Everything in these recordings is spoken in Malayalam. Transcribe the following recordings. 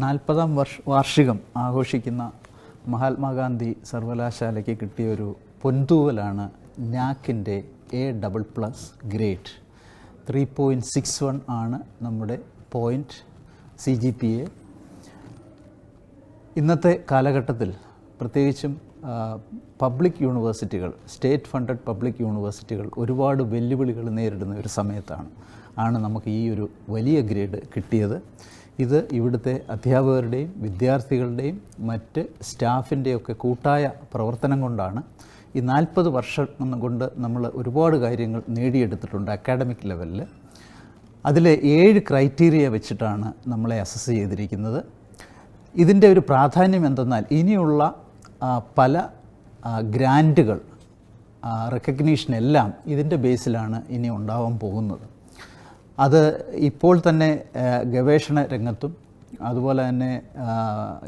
നാൽപ്പതാം വർഷ വാർഷികം ആഘോഷിക്കുന്ന മഹാത്മാഗാന്ധി സർവകലാശാലയ്ക്ക് കിട്ടിയ ഒരു പൊൻതൂവലാണ് നാക്കിന്റെ A double plus grade. Three point six one ആണ് നമ്മുടെ point C G P A. ഇന്നത്തെ കാലഘട്ടത്തിൽ പ്രത്യേകിച്ചും പബ്ലിക് യൂണിവേഴ്സിറ്റികൾ സ്റ്റേറ്റ് ഫണ്ടഡ് പബ്ലിക് യൂണിവേഴ്സിറ്റികൾ ഒരുപാട് വെല്ലുവിളികൾ നേരിടുന്ന ഒരു സമയത്താണ് ആണ് നമുക്ക് ഈ ഒരു വലിയ ഗ്രേഡ് കിട്ടിയത്. ഇത് ഇവിടുത്തെ അധ്യാപകരുടെയും വിദ്യാർത്ഥികളുടെയും മറ്റ് സ്റ്റാഫിന്റെയൊക്കെ കൂട്ടായ പ്രവർത്തനം കൊണ്ടാണ് ഈ നാൽപ്പത് വർഷം കൊണ്ട് നമ്മൾ ഒരുപാട് കാര്യങ്ങൾ നേടിയെടുത്തിട്ടുണ്ട് അക്കാഡമിക് ലെവലിൽ അതിലെ ഏഴ് ക്രൈറ്റീരിയ വെച്ചിട്ടാണ് നമ്മളെ അസസ് ചെയ്തിരിക്കുന്നത്. ഇതിന്റെ ഒരു പ്രാധാന്യം എന്തെന്നാൽ ഇനിയുള്ള പല ഗ്രാന്റുകൾ റെക്കഗ്നീഷൻ എല്ലാം ഇതിന്റെ ബേസിലാണ് ഇനി ഉണ്ടാവാൻ പോകുന്നത്. അത് ഇപ്പോൾ തന്നെ ഗവേഷണ രംഗത്തും അതുപോലെ തന്നെ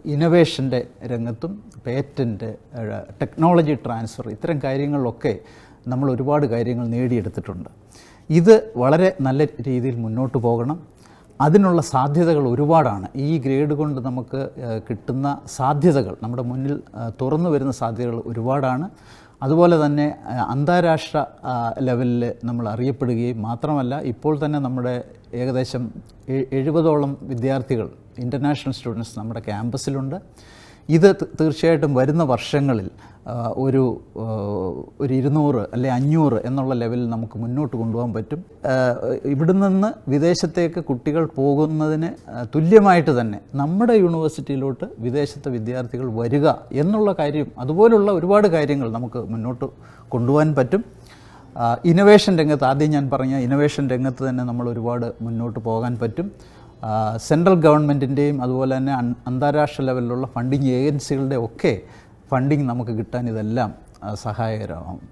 ഇന്നൊവേഷന്റെ രംഗത്തും പേറ്റന്റ് ടെക്നോളജി ട്രാൻസ്ഫർ ഇത്തരം കാര്യങ്ങളിലൊക്കെ നമ്മൾ ഒരുപാട് കാര്യങ്ങൾ നേടിയെടുത്തിട്ടുണ്ട്. ഇത് വളരെ നല്ല രീതിയിൽ മുന്നോട്ട് പോകണം. അതിനുള്ള സാധ്യതകൾ ഒരുപാടാണ്. ഈ ഗ്രേഡ് കൊണ്ട് നമുക്ക് കിട്ടുന്ന സാധ്യതകൾ നമ്മുടെ മുന്നിൽ തുറന്നു വരുന്ന സാധ്യതകൾ ഒരുപാടാണ്. അതുപോലെ തന്നെ അന്താരാഷ്ട്ര ലെവലിൽ നമ്മൾ അറിയപ്പെടുകയും മാത്രമല്ല ഇപ്പോൾ തന്നെ നമ്മുടെ ഏകദേശം എഴുപതോളം വിദ്യാർത്ഥികൾ ഇന്റർനാഷണൽ സ്റ്റുഡൻസ് നമ്മുടെ ക്യാമ്പസിലുണ്ട്. ഇത് തീർച്ചയായിട്ടും വരുന്ന വർഷങ്ങളിൽ ഒരു ഒരു ഇരുന്നൂറ് അല്ലെ അഞ്ഞൂറ് എന്നുള്ള ലെവലിൽ നമുക്ക് മുന്നോട്ട് കൊണ്ടുപോകാൻ പറ്റും. ഇവിടെ നിന്ന് വിദേശത്തേക്ക് കുട്ടികൾ പോകുന്നതിന് തുല്യമായിട്ട് തന്നെ നമ്മുടെ യൂണിവേഴ്സിറ്റിയിലോട്ട് വിദേശത്തെ വിദ്യാർത്ഥികൾ വരിക എന്നുള്ള കാര്യം അതുപോലുള്ള ഒരുപാട് കാര്യങ്ങൾ നമുക്ക് മുന്നോട്ട് കൊണ്ടുപോകാൻ പറ്റും. ഇന്നൊവേഷൻ രംഗത്ത് ആദ്യം ഞാൻ പറഞ്ഞ ഇന്നൊവേഷൻ രംഗത്ത് തന്നെ നമ്മൾ ഒരുപാട് മുന്നോട്ട് പോകാൻ പറ്റും. സെൻട്രൽ ഗവൺമെന്റിന്റെയും അതുപോലെ തന്നെ അന്താരാഷ്ട്ര ലെവലിലുള്ള ഫണ്ടിങ് ഏജൻസികളുടെ ഒക്കെ ഫണ്ടിങ് നമുക്ക് കിട്ടാൻ ഇതെല്ലാം സഹായകരമാകും.